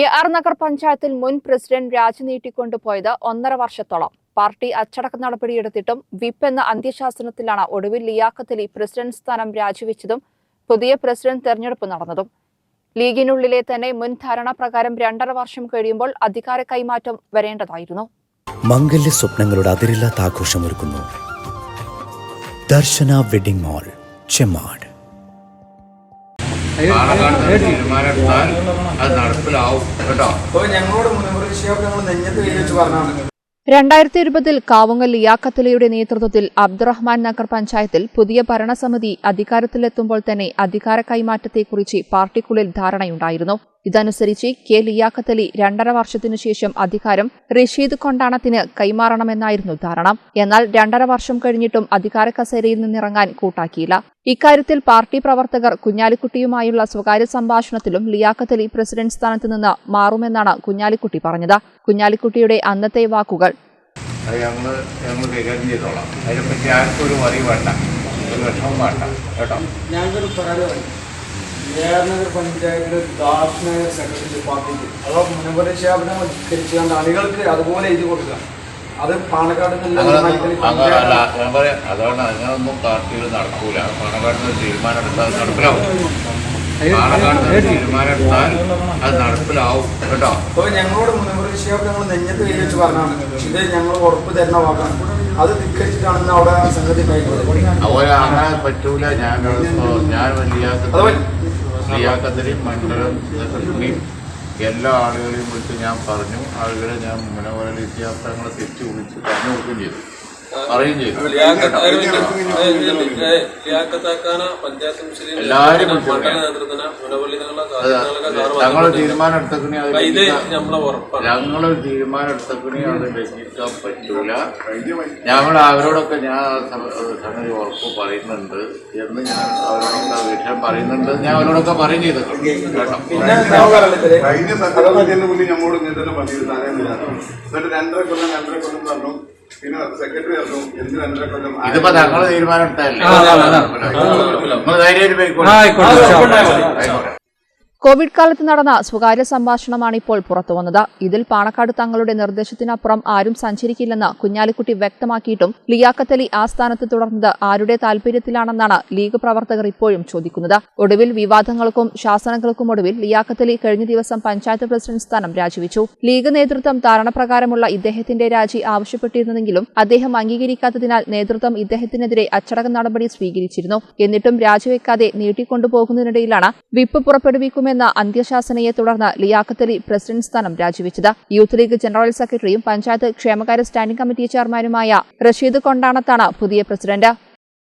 A R Nagar പഞ്ചായത്തിൽ മുൻ president രാജി നീട്ടിക്കൊണ്ടുപോയത് ഒന്നര വർഷത്തോളം. പാർട്ടി അച്ചടക്ക നടപടിയെടുത്തിട്ടും വിപ്പ് എന്ന അന്ത്യശാസനത്തിലാണ് ഒടുവിൽ ലിയാഖത്തലി പ്രസിഡന്റ് സ്ഥാനം രാജിവെച്ചതും പുതിയ പ്രസിഡന്റ് തെരഞ്ഞെടുപ്പ് നടന്നതും. ലീഗിനുള്ളിലെ തന്നെ മുൻ ധാരണ പ്രകാരം രണ്ടര വർഷം കഴിയുമ്പോൾ അധികാര കൈമാറ്റം വരേണ്ടതായിരുന്നു. മംഗല്യ സ്വപ്നങ്ങളുടെ അതിരില്ലാത്ത ആഘോഷമൊരുക്കുന്നു. Darshana wedding mall Chemmad. Palakkad തീരുമാനമെടുത്താൽ അത് നടപ്പിലാവും കേട്ടോ. അപ്പോൾ ഞങ്ങളോട് ഞങ്ങൾ നെഞ്ഞത്ത് വെച്ച് പറഞ്ഞാണ്. രണ്ടായിരത്തി ഇരുപതിൽ കാവുങ്ങൽ ലിയാഖത്തലിയുടെ നേതൃത്വത്തിൽ അബ്ദുറഹ്മാൻ നഗർ പഞ്ചായത്തിൽ പുതിയ ഭരണസമിതി അധികാരത്തിലെത്തുമ്പോൾ തന്നെ അധികാര കൈമാറ്റത്തെക്കുറിച്ച് പാർട്ടിക്കുള്ളിൽ ധാരണയുണ്ടായിരുന്നു. ഇതനുസരിച്ച് കെ ലിയാഖത്തലി രണ്ടര വർഷത്തിനു ശേഷം അധികാരം റഷീദ് കൊണ്ടാണത്തിന് കൈമാറണമെന്നായിരുന്നു ധാരണ. എന്നാൽ രണ്ടര വർഷം കഴിഞ്ഞിട്ടും അധികാര കസേരയിൽ നിന്നിറങ്ങാൻ കൂട്ടാക്കിയില്ല. ഇക്കാര്യത്തിൽ പാർട്ടി പ്രവർത്തകർ കുഞ്ഞാലിക്കുട്ടിയുമായുള്ള സ്വകാര്യ സംഭാഷണത്തിലും ലിയാഖത്തലി പ്രസിഡന്റ് സ്ഥാനത്ത് നിന്ന് മാറുമെന്നാണ് കുഞ്ഞാലിക്കുട്ടി പറഞ്ഞത്. കുഞ്ഞാലിക്കുട്ടിയുടെ അന്നത്തെ വാക്കുകൾ. അത് ഞങ്ങൾ ഞങ്ങൾ കൈകാര്യം ചെയ്തോളാം. അതിനെപ്പറ്റി ആർക്കും ഒരു അറിവ് വേണ്ട. ഒരു വിഷമം വേണ്ട. കേട്ടോ? ഞങ്ങൾക്കൊരു പഞ്ചായത്തിലെ ദാസ് നഗർ സെക്രട്ടറി പാർട്ടിക്ക് അതോ മുൻകൂർ ഷിയാബിനെ ധിക്കരിച്ചുകൊണ്ട് അണികൾക്ക് അതുപോലെ എഴുതി കൊടുക്കുക. അത് പാണക്കാട് അപ്പൊ അങ്ങനല്ല ഞാൻ പറയാം അതാണ് അങ്ങനൊന്നും പാർട്ടിയിൽ നടക്കൂല. പാണക്കാട് നിന്ന് തീരുമാനം എടുത്താൽ അത് നടപ്പിലാവും പാണക്കാട് നിന്ന് തീരുമാനം എടുത്താൽ അത് നടപ്പിലാവും കേട്ടോ. അപ്പോൾ ഞങ്ങളോട് ഷിയാബ് ഞങ്ങൾ നെഞ്ഞത്ത് കൈ വെച്ച് പറഞ്ഞാണ്. ഇത് ഞങ്ങൾ ഉറപ്പ് തരുന്ന വാക്കാണ്. അത് ധിക്കരിച്ചിട്ടാണ് ഇന്ന് അവിടെ സംഗതി പറ്റൂല ഞാൻ ഞാൻ അതുപോലെ ലിയാക്കത്തിനെയും മണ്ഡലം സെക്രട്ടറിയും എല്ലാ ആളുകളെയും വിളിച്ച് ഞാൻ പറഞ്ഞു. ആളുകളെ ഞാൻ മുനവരൽ വിദ്യാഭ്യാസങ്ങളെ തിരിച്ചു വിളിച്ച് പറഞ്ഞു കൊടുക്കുകയും ചെയ്തു. പറയുകയും ചെയ്തു. എല്ലാവരും ഞങ്ങൾ തീരുമാനം എടുത്തക്കണി ഞങ്ങൾ തീരുമാനം എടുത്തക്കണി അത് ലംഘിക്കാൻ പറ്റൂല. ഞങ്ങൾ അവരോടൊക്കെ ഞാൻ സംഗതി ഉറപ്പ് പറയുന്നുണ്ട് എന്ന് ഞാൻ അവരോടൊക്കെ വിഷയം പറയുന്നുണ്ട് ഞാൻ അവരോടൊക്കെ പറയും ചെയ്തിട്ടുണ്ട്. കഴിഞ്ഞ സെക്രട്ടറിന്റെ മുന്നിൽ നമ്മോട് ഇങ്ങനെ തന്നെ പറഞ്ഞിരുന്നു എന്നിട്ട് രണ്ടര കൊല്ലം രണ്ടര കൊല്ലം പറഞ്ഞു ഇതിപ്പോ തങ്ങൾ തീരുമാനം ധൈര്യമായിട്ട് പോയിക്കോളൂ. ആയിക്കോട്ടെ. കോവിഡ് കാലത്ത് നടന്ന സ്വകാര്യ സംഭാഷണമാണ് ഇപ്പോൾ പുറത്തുവന്നത് ഇതിൽ പാണക്കാട് തങ്ങളുടെ നിർദ്ദേശത്തിനപ്പുറം ആരും സഞ്ചരിക്കില്ലെന്ന് കുഞ്ഞാലിക്കുട്ടി വ്യക്തമാക്കിയിട്ടും ലിയാക്കത്തലി ആ സ്ഥാനത്ത് തുടർന്നത് ആരുടെ താൽപര്യത്തിലാണെന്നാണ് ലീഗ് പ്രവർത്തകർ ഇപ്പോഴും ചോദിക്കുന്നത്. ഒടുവിൽ വിവാദങ്ങൾക്കും ശാസനകൾക്കും ഒടുവിൽ ലിയാക്കത്തലി കഴിഞ്ഞ ദിവസം പഞ്ചായത്ത് പ്രസിഡന്റ് സ്ഥാനം രാജിവെച്ചു. ലീഗ് നേതൃത്വം ധാരണപ്രകാരമുള്ള ഇദ്ദേഹത്തിന്റെ രാജി ആവശ്യപ്പെട്ടിരുന്നെങ്കിലും അദ്ദേഹം അംഗീകരിക്കാത്തതിനാൽ നേതൃത്വം ഇദ്ദേഹത്തിനെതിരെ അച്ചടക്ക നടപടി സ്വീകരിച്ചിരുന്നു. എന്നിട്ടും രാജിവെക്കാതെ നീട്ടിക്കൊണ്ടുപോകുന്നതിനിടയിലാണ് വിപ്പ് പുറപ്പെടുവിക്കുമെന്ന അന്ത്യശാസനയെ തുടർന്ന് ലിയാഖത്തലി പ്രസിഡന്റ് സ്ഥാനം രാജിവെച്ചത്. യൂത്ത് ലീഗ് ജനറൽ സെക്രട്ടറിയും പഞ്ചായത്ത് ക്ഷേമകാര്യ സ്റ്റാൻഡിംഗ് കമ്മിറ്റി ചെയർമാനുമായ റഷീദ് കൊണ്ടാണത്താണ് പുതിയ പ്രസിഡന്റ്.